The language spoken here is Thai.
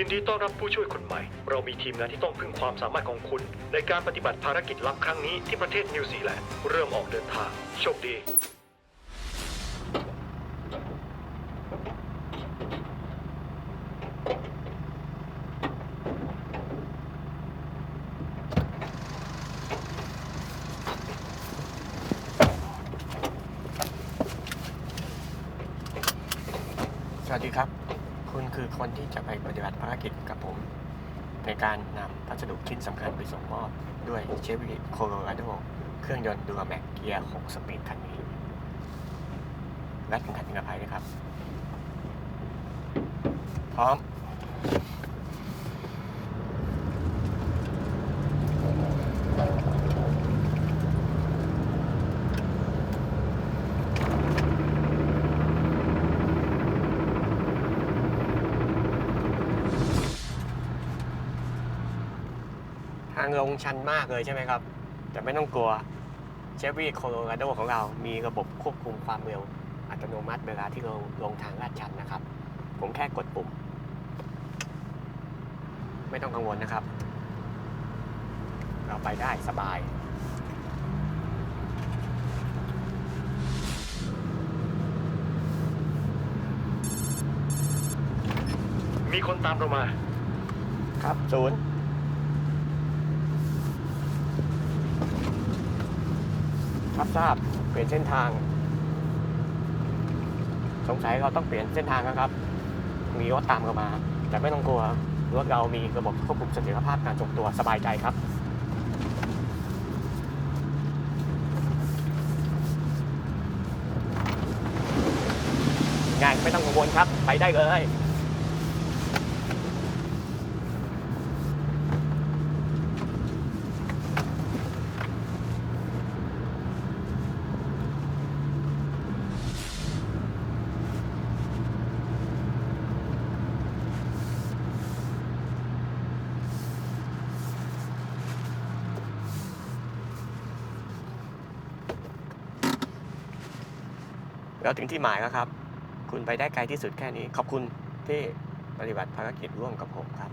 ยินดีต้อนรับผู้ช่วยคนใหม่ เรามีทีมงานที่ต้องพึ่งความสามารถของคุณ ในการปฏิบัติภารกิจลับครั้งนี้ที่ประเทศนิวซีแลนด์ เริ่มออกเดินทาง โชคดี สวัสดีครับ คุณคือคนที่จะไปปฏิบัติภารกิจกับผม ในการนำพัสดุชิ้นสำคัญไปส่งมอบ ด้วยเชฟวีโคโลราโดเครื่องยนต์ดูแม็กเกียร์6สปีดคันนี้และถึงขันนิรภัยนะครับ พร้อม ทางลงชันมากเลยใช่ไหมครับ แต่ไม่ต้องกลัวเชฟวี่โคโลราโดของเรามีระบบควบคุมความเร็ว อัตโนมัติเวลาที่เราลงทางลาดชันนะครับ ผมแค่กดปุ่ม ไม่ต้องกังวลนะครับ เราไปได้สบายมีคนตามเรามา ครับศูนย์ รับทราบเปลี่ยนเส้นทาง สงสัยเราต้องเปลี่ยนเส้นทางนะครับ มีรถตามเรามา แต่ไม่ต้องกลัวรถเรามีระบบควบคุมเสถียรภาพการทรงตัวสบายใจครับง่ายไม่ต้องกังวลครับ ไปได้เลย เราถึงที่หมายแล้วครับ คุณไปได้ไกลที่สุดแค่นี้ ขอบคุณที่ปฏิบัติภารกิจร่วมกับผมครับ